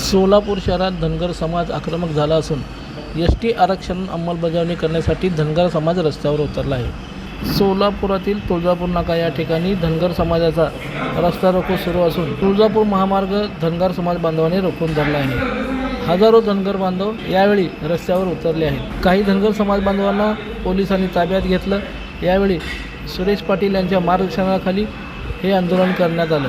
सोलापूर शहरात धनगर समाज आक्रमक झाला असून एस टी आरक्षण अंमलबजावणी करण्यासाठी धनगर समाज रस्त्यावर उतरला आहे. सोलापुरातील तुळजापूर नाका या ठिकाणी धनगर समाजाचा रस्ता रोको सुरू असून तुळजापूर महामार्ग धनगर समाज बांधवाने रोखून धरला आहे. हजारो धनगर बांधव यावेळी रस्त्यावर उतरले आहेत काही धनगर समाज बांधवांना पोलिसांनी ताब्यात घेतलं यावेळी सुरेश पाटील यांच्या मार्गदर्शनाखाली हे आंदोलन करण्यात आलं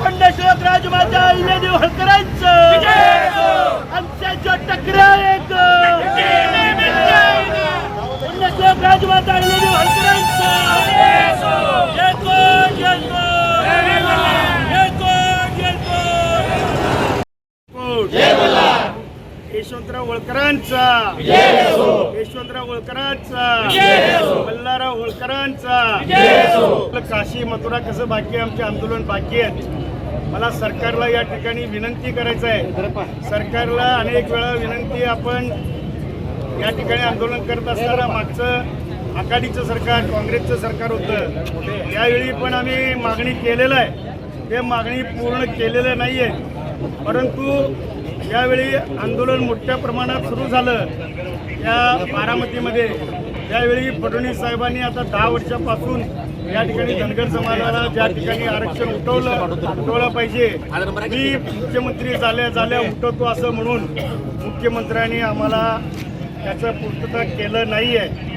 होळकरांचा यशवंतराव होळकरांचा बल्लाराव होळकरांचा काशी मथुरा कसं बाकी आमचे आंदोलन बाकी आहे मला सरकारला या ठिकाणी विनंती करायचं आहे सरकारला अनेक वेळा विनंती आपण या ठिकाणी आंदोलन करत असताना मागचं आघाडीचं सरकार काँग्रेसचं सरकार होतं. यावेळी पण आम्ही मागणी केलेलं आहे. ते मागणी पूर्ण केलेलं नाही आहे परंतु त्यावेळी आंदोलन मोठ्या प्रमाणात सुरू झालं या बारामतीमध्ये त्यावेळी फडणवीस साहेबांनी आता दहा वर्षापासून या ठिकाणी धनगर समाजाला ज्या ठिकाणी आरक्षण उठवलं उठवलं पाहिजे. मी मुख्यमंत्री झाल्या झाल्या उठवतो असं म्हणून मुख्यमंत्र्यांनी आम्हाला त्याचं पूर्तता केलं नाही आहे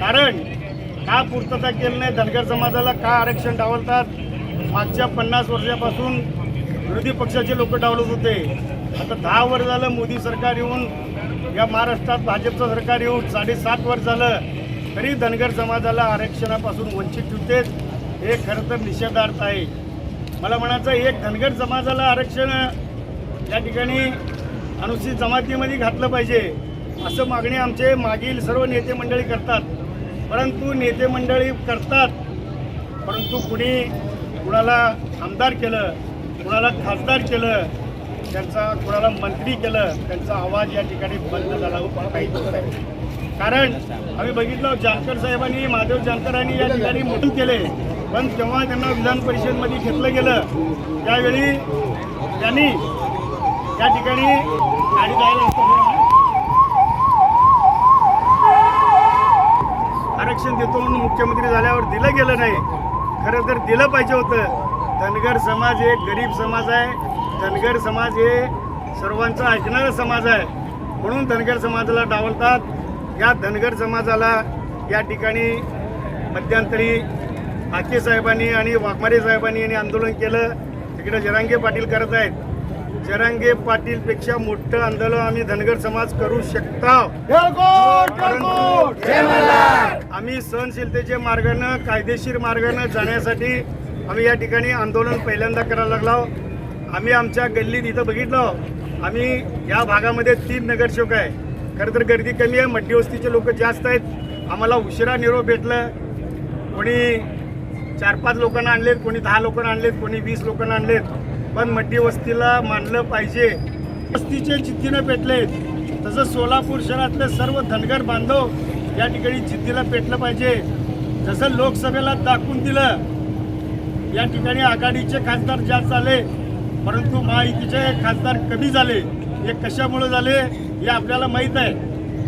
कारण का पूर्तता केलं नाही? धनगर समाजाला का आरक्षण डावलतात? मागच्या पन्नास वर्षापासून विरोधी पक्षाचे लोक डावलत होते. आता दहा वर्ष झालं मोदी सरकार येऊन या महाराष्ट्रात भाजपचं सरकार येऊन साडेसात वर्ष झालं तरी धनगर समाजाला आरक्षणापासून वंचित ठेवतेच हे खरं तर निषेधार्थ आहे. मला म्हणायचं एक धनगर समाजाला आरक्षण या ठिकाणी अनुसूचित जमातीमध्ये घातलं पाहिजे असं मागणी आमचे मागील सर्व नेते मंडळी करतात. परंतु नेते मंडळी करतात परंतु कुणी कुणाला आमदार केलं कुणाला खासदार केलं त्यांचा कुणाला मंत्री केलं त्यांचा आवाज या ठिकाणी बंद झाला. हो, पाहिजे कारण आम्ही बघितलं जानकर साहेबांनी महादेव जानकरांनी या ठिकाणी मोठं केले. पण तेव्हा त्यांना विधान परिषदमध्ये घेतलं गेलं. त्यावेळी त्यांनी या ठिकाणी गाडी जायला आरक्षण देतो म्हणून मुख्यमंत्री झाल्यावर दिलं गेलं नाही. खरं तर दिलं पाहिजे होतं. धनगर समाज एक गरीब समाज आहे. धनगर समाज हे सर्वांचा ऐकणारा समाज आहे. म्हणून धनगर समाजाला डावलतात. या धनगर समाजाला या ठिकाणी मध्यंतरी हाके साहेबांनी आणि वाघमारे साहेबांनी यांनी आंदोलन केलं. तिकडे जरांगे पाटील करत आहेत. जरांगे पाटीलपेक्षा मोठं आंदोलन आम्ही धनगर समाज करू शकतो. आम्ही सहनशीलतेच्या मार्गानं कायदेशीर मार्गानं जाण्यासाठी आम्ही या ठिकाणी आंदोलन पहिल्यांदा करायला लागलो आम्ही आमच्या गल्लीत इथं बघितलं. आम्ही या भागामध्ये तीन नगरसेवक आहे. खरं तर गर्दी कमी आहे मड्डीवस्तीचे लोक जास्त आहेत. आम्हाला उशिरा निरोप भेटलं. कोणी चार पाच लोकांना आणलेत कोणी दहा लोकांना आणलेत कोणी वीस लोकांना आणलेत. पण मड्डीवस्तीला मानलं पाहिजे. वस्तीचे जिद्दीनं पेटलेत. तसं सोलापूर शहरातले सर्व धनगर बांधव या ठिकाणी जिद्दीला पेटलं पाहिजे. जसं लोकसभेला दाखवून दिलं या ठिकाणी आघाडीचे खासदार जास्त झाले परंतु महायुतीचे खासदार कमी झाले. हे कशामुळे झाले हे आपल्याला माहीत आहे.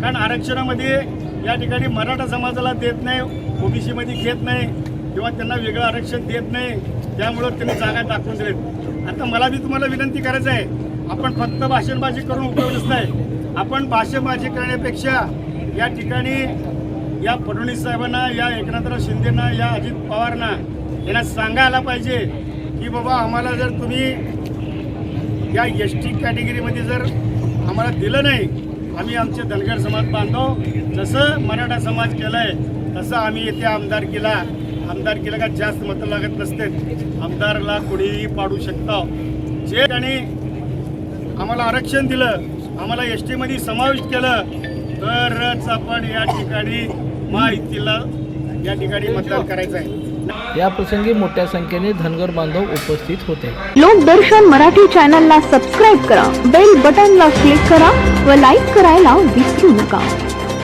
कारण आरक्षणामध्ये या ठिकाणी मराठा समाजाला देत नाही ओबीसीमध्ये घेत नाही किंवा त्यांना वेगळं आरक्षण देत नाही त्यामुळं त्यांनी जागा दाखवून दिलेत. आता मला बी तुम्हाला विनंती करायचं आहे आपण फक्त भाषणबाजी करून उपयोग नाही आपण भाषणबाजी करण्यापेक्षा या ठिकाणी या फडणवीस साहेबांना या एकनाथराव शिंदेना या अजित पवारना यांना सांगायला पाहिजे की बाबा आम्हाला जर तुम्ही या एस टी कॅटेगरीमध्ये जर आम्हाला दिलं नाही आम्ही आमचे धनगर समाज बांधव जसं मराठा समाज केलं आहे तसं आम्ही येथे आमदारकीला आमदारकीला का जास्त मतं लागत नसते. आमदारला कोणीही पाडू शकता. जे आणि आम्हाला आरक्षण दिलं आम्हाला एस टीमध्ये समाविष्ट केलं तरच आपण या ठिकाणी माहितीला या ठिकाणी मतदान करायचं आहे. या प्रसंगी मोठ्या संख्येने धनगर बांधव उपस्थित होते. लोकदर्शन मराठी चॅनलला सबस्क्राईब करा बेल बटनला क्लिक करा व लाईक करायला विसरू नका.